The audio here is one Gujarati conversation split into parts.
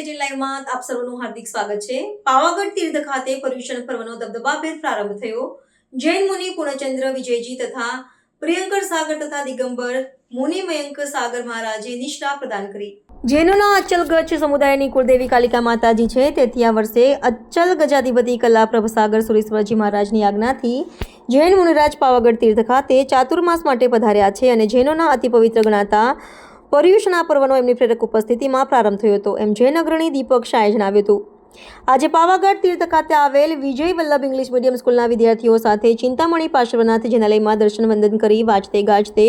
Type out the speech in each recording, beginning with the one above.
તેજી લાઈવમાં આપ સર્વનું હાર્દિક સ્વાગત છે. પાવાગઢ તીર્થ ખાતે પર્યુષણ પર્વનો દબદબાભેર પ્રારંભ થયો. જૈન મુનિ પૂર્ણચંદ્ર, વિજયજી તથા પ્રિયંકર સાગર તથા દિગંબર મુનિ મયંક સાગર મહારાજે નિષ્ઠા પ્રદાન કરી. જૈનોના અચલ ગજ સમુદાયની કુળદેવી કાલિકા માતાજી છે. તેથી આ વર્ષે અચલ ગજાધિપતિ કલા પ્રભસાગર સુરેશ્વરજી મહારાજની આજ્ઞાથી જૈન મુનિરાજ પાવાગઢ તીર્થ ખાતે ચાતુર્માસ માટે પધાર્યા છે અને જૈનોના અતિ પવિત્ર ગણાતા પર્યુષણા પર્વનો એમની પ્રેરક ઉપસ્થિતિમાં પ્રારંભ થયો હતો. એમ જયનગરની દીપક શાહે જણાવ્યું હતું. આજે પાવાગઢ તીર્થ ખાતે આવેલ વિજય વલ્લભ ઇંગ્લિશ મીડિયમ સ્કૂલના વિદ્યાર્થીઓ સાથે ચિંતામણી પાર્શ્વનાથ જનાલયમાં દર્શન વંદન કરી વાંચતે ગાજતે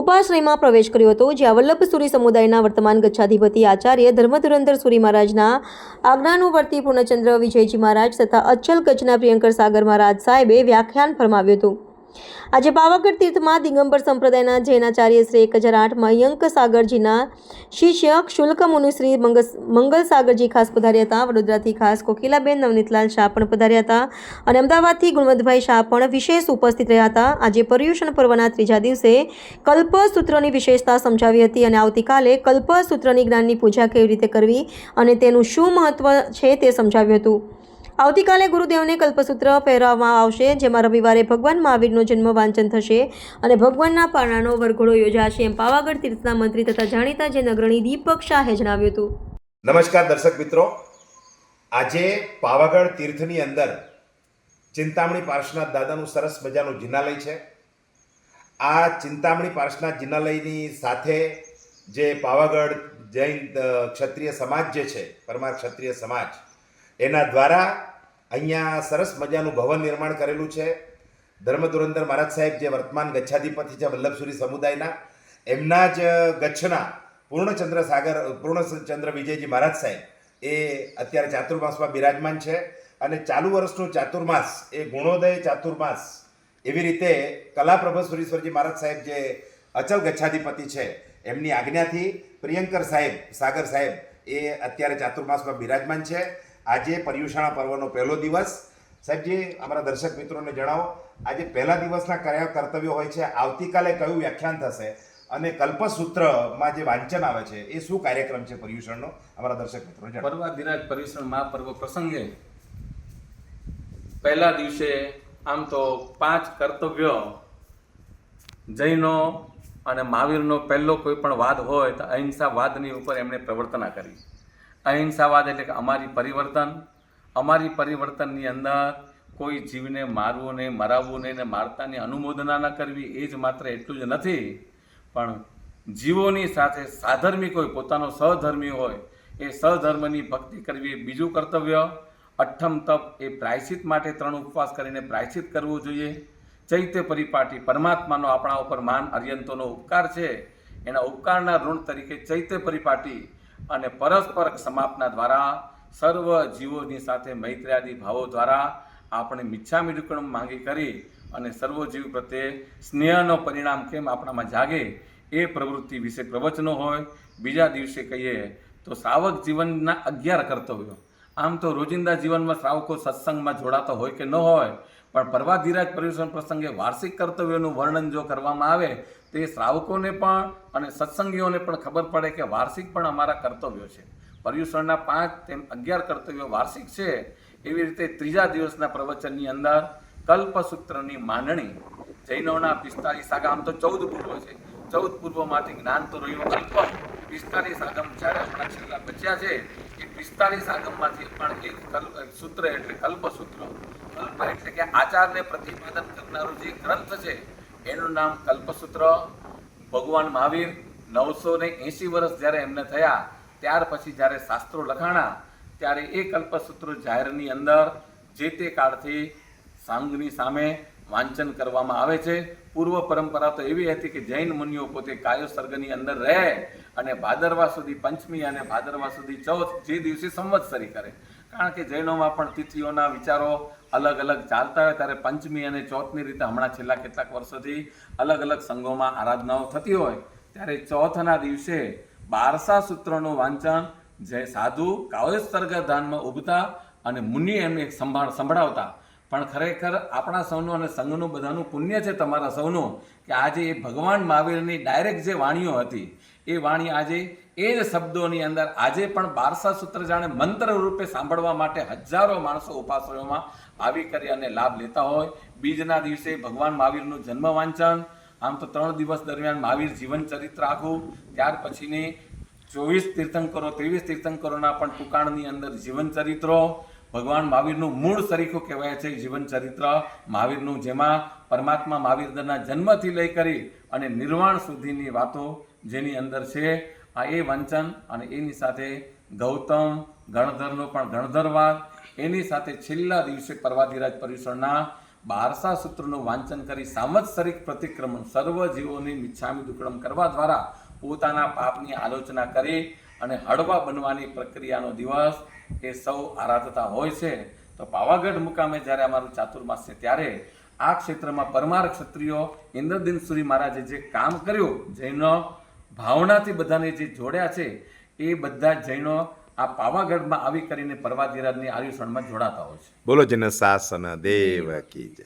ઉપાશ્રયમાં પ્રવેશ કર્યો હતો, જ્યાં વલ્લભ સુરી સમુદાયના વર્તમાન ગચ્છાધિપતિ આચાર્ય ધર્મધુરંધર સુરી મહારાજના આજ્ઞાનુવર્તી પૂર્ણચંદ્ર વિજયજી મહારાજ તથા અચ્છલ કચ્છના પ્રિયંકર સાગર મહારાજ સાહેબે વ્યાખ્યાન ફરમાવ્યું હતું. આજે પાવાગઢ તીર્થમાં દિગંબર સંપ્રદાયના જૈનાચાર્ય શ્રી એક હજાર આઠ મયંક સાગરજીના શિષ્ય શુલ્ક મુનિ શ્રી મંગલ સાગરજી ખાસ પધાર્યા હતા. વડોદરાથી ખાસ કોકિલાબેન, નવનીતલાલ શાહ પણ પધાર્યા હતા અને અમદાવાદથી ગુણવંતભાઈ શાહ પણ વિશેષ ઉપસ્થિત રહ્યા હતા. આજે પર્યુષણ પર્વના ત્રીજા દિવસે કલ્પસૂત્રની વિશેષતા સમજાવી હતી અને આવતીકાલે કલ્પસૂત્રની જ્ઞાનની પૂજા કેવી રીતે કરવી અને તેનું શું મહત્વ છે તે સમજાવ્યું હતું. આવતીકાલે ગુરુદેવને કલ્પસૂત્ર પહેરવામાં આવશે, જેમાં રવિવારે ભગવાન મહાવીરનો જન્મ વાંચન થશે અને ભગવાનના પારણાનો વરઘોડો યોજાશે એમ પાવાગઢ તીર્થના મંત્રી તથા જાણીતા જે નગરણી દીપક શાહે જણાવ્યું હતું. નમસ્કાર દર્શક મિત્રો. આજે પાવાગઢ તીર્થની અંદર ચિંતામણી પાર્શ્વનાથ દાદાનું સરસ મજાનું જિનાલય છે. આ ચિંતામણી પાર્શ્વનાથ જિનાલયની સાથે જે પાવાગઢ જૈન ક્ષત્રિય સમાજ જે છે, પરમાર ક્ષત્રિય સમાજ એના દ્વારા અહીંયા સરસ મજાનું ભવન નિર્માણ કરેલું છે. ધર્મધુરંધર મહારાજ સાહેબ જે વર્તમાન ગચ્છાધિપતિ છે વલ્લભસુરી સમુદાયના, એમના જ ગચ્છના પૂર્ણચંદ્ર સાગર, પૂર્ણચંદ્ર વિજયજી મહારાજ સાહેબ એ અત્યારે ચાતુર્માસમાં બિરાજમાન છે અને ચાલુ વર્ષનું ચાતુર્માસ એ ગુણોદય ચાતુર્માસ એવી રીતે કલાપ્રભ સુરીશ્વરજી મહારાજ સાહેબ જે અચલ ગચ્છાધિપતિ છે એમની આજ્ઞાથી પ્રિયંકર સાહેબ, સાગર સાહેબ એ અત્યારે ચાતુર્માસમાં બિરાજમાન છે. આજે પર્યુષણા પર્વનો પહેલો દિવસ. સાહેબજી અમારા દર્શક મિત્રોને જણાવો, આજે પહેલા દિવસના કયા કર્તવ્યો હોય છે, આવતીકાલે કયું વ્યાખ્યાન થશે અને કલ્પસૂત્રમાં જે વાંચન આવે છે, એ શું કાર્યક્રમ છે પર્યુષણનો? અમારા દર્શક મિત્રો પર્વ પર્વાધિરાજ પર્યુષણ મહાપર્વ પ્રસંગે પહેલા દિવસે આમ તો પાંચ કર્તવ્યો, જૈનો અને મહાવીરનો પહેલો કોઈ પણ વાદ હોય તો અહિંસાવાદની ઉપર એમણે પ્રવર્તના કરી. અહિંસાવાદ એટલે કે અમારી પરિવર્તન, અમારી પરિવર્તનની અંદર કોઈ જીવને મારવું નહીં, મરાવવું નહીં ને મારતાની અનુમોદના ન કરવી, એ જ માત્ર એટલું જ નથી. પણ જીવોની સાથે સાધર્મી કોઈ, પોતાનો સહધર્મી હોય, એ સહધર્મની ભક્તિ કરવી એ બીજું કર્તવ્ય. અઠ્ઠમ તપ એ પ્રાયશ્ચિત માટે ત્રણ ઉપવાસ કરીને પ્રાયશ્ચિત કરવું જોઈએ. ચૈત્ય પરિપાટી પરમાત્માનો આપણા ઉપર માન અર્યંતોનો ઉપકાર છે. એના ઉપકારના ઋણ તરીકે ચૈત્ય પરિપાટી અને પરસ્પર સમાપના દ્વારા સર્વ જીવોની સાથે મૈત્ર્યાદી ભાવો દ્વારા આપણે મિચ્છામી દુક્કડમ માંગી કરી અને સર્વ જીવ પ્રત્યે સ્નેહનો પરિણામ કેમ આપણામાં જાગે એ પ્રવૃત્તિ વિશે પ્રવચનો હોય, બીજા દિવસે કહીએ તો શ્રાવક જીવનના અગિયાર કર્તવ્યો. આમ તો રોજિંદા જીવનમાં શ્રાવકો સત્સંગમાં જોડાતો હોય કે ન હોય, પણ પર્વાધિરાજ પર્યુષણ પ્રસંગે વાર્ષિક કર્તવ્યોનું વર્ણન જો કરવામાં આવે તો શ્રાવકોને પણ અને સત્સંગીઓને પણ ખબર પડે કે વાર્ષિક પણ અમારા કર્તવ્યો છે. પર્યુષણના પાંચ તેમ અગિયાર કર્તવ્યો વાર્ષિક છે. એવી રીતે ત્રીજા દિવસના પ્રવચનની અંદર કલ્પસૂત્રની માંડણી, જૈનોના પિસ્તાલીસ આમ તો ચૌદ પૂર્વ છે. ચૌદ પૂર્વમાંથી જ્ઞાન તો રહ્યું કલ્પ પિસ્તાલીસ આગમ જ્યારે આપણા છેલ્લા બચ્યા છે, એ પિસ્તાલીસ આગમમાંથી પણ એક કલ્પ સૂત્ર એટલે કલ્પસૂત્ર. કલ્પ એટલે કે આચારને પ્રતિપાદન કરનારો જે ગ્રંથ છે એનું નામ કલ્પસૂત્ર. ભગવાન મહાવીર નવસો ને એંશી વર્ષ જ્યારે એમને થયા, ત્યાર પછી જ્યારે શાસ્ત્રો લખાણા, ત્યારે એ કલ્પસૂત્ર જાહેરની અંદર જે તે કાળથી સાંગની સામે વાંચન કરવામાં આવે છે. પૂર્વ પરંપરા તો એવી હતી કે જૈન મુનિઓ પોતે કાયો સર્ગની અંદર રહે અને ભાદરવા સુધી પંચમી અને ભાદરવા સુધી ચૌથ જે દિવસે સંવત્સરી કરે. કારણ કે જૈનોમાં પણ તિથિઓના વિચારો અલગ અલગ ચાલતા હોય ત્યારે પંચમી અને ચોથની રીતે હમણાં છેલ્લા કેટલાક વર્ષોથી અલગ અલગ સંઘોમાં આરાધનાઓ થતી હોય ત્યારે ચોથના દિવસે બારસા સૂત્રોનું વાંચન જે સાધુ કાવ્યસ્તર્ગ ધાનમાં ઉભતા અને મુનિ એમને સંભાળ સંભળાવતા પણ ખરેખર આપણા સૌનું અને સંઘનું બધાનું પુણ્ય છે તમારા સૌનું કે આજે એ ભગવાન મહાવીરની ડાયરેક્ટ જે વાણીઓ હતી, એ વાણી આજે એ જ શબ્દોની અંદર આજે પણ બારસા સૂત્ર જાણે મંત્ર રૂપે સાંભળવા માટે હજારો માણસો ઉપાસનોમાં આવી કરી અને લાભ લેતા હોય. બીજના દિવસે ભગવાન મહાવીરનું જન્મ વાંચન આમ તો ત્રણ દિવસ દરમિયાન મહાવીર જીવન ચરિત્ર આખું. ત્યાર પછીની ચોવીસ તીર્થંકરો, ત્રેવીસ તીર્થંકરોના પણ ટુકાણની અંદર જીવન ચરિત્રો. ભગવાન મહાવીરનું મૂળ સરીખું કહેવાય છે, જીવન ચરિત્ર મહાવીરનું, જેમાં પરમાત્મા મહાવીરના જન્મથી લઈ કરી અને નિર્વાણ સુધીની વાતો જેની અંદર છે, આ એ વાંચન અને એની સાથે ગૌતમ, ગણધરનો પણ ગણધરવાદ, એની સાથે છેલ્લા દિવસે પર્વાધિરાજ પરિસરના બારસા સૂત્રનું વાંચન કરી સાંવત્સરિક પ્રતિક્રમણ સર્વ જીવોની મિચ્છામી દુકડમ કરવા દ્વારા પોતાના પાપની આલોચના કરી અને હળવા બનવાની પ્રક્રિયાનો દિવસ એ સૌ આરાધતા હોય છે. તો પાવાગઢ મુકામે જ્યારે અમારું ચાતુર્માસ છે ત્યારે આ ક્ષેત્રમાં પરમાર ક્ષત્રિયો ઇન્દ્રદિન સુરી મહારાજે જે કામ કર્યું, જૈનો ભાવનાથી બધાને જે જોડ્યા છે, એ બધા જૈનો આ પાવાગઢમાં આવી કરીને પર્વાધિરાજની આર્યુષણમાં જોડાતા હોય છે. બોલો જન શાસન દેવ કી જય.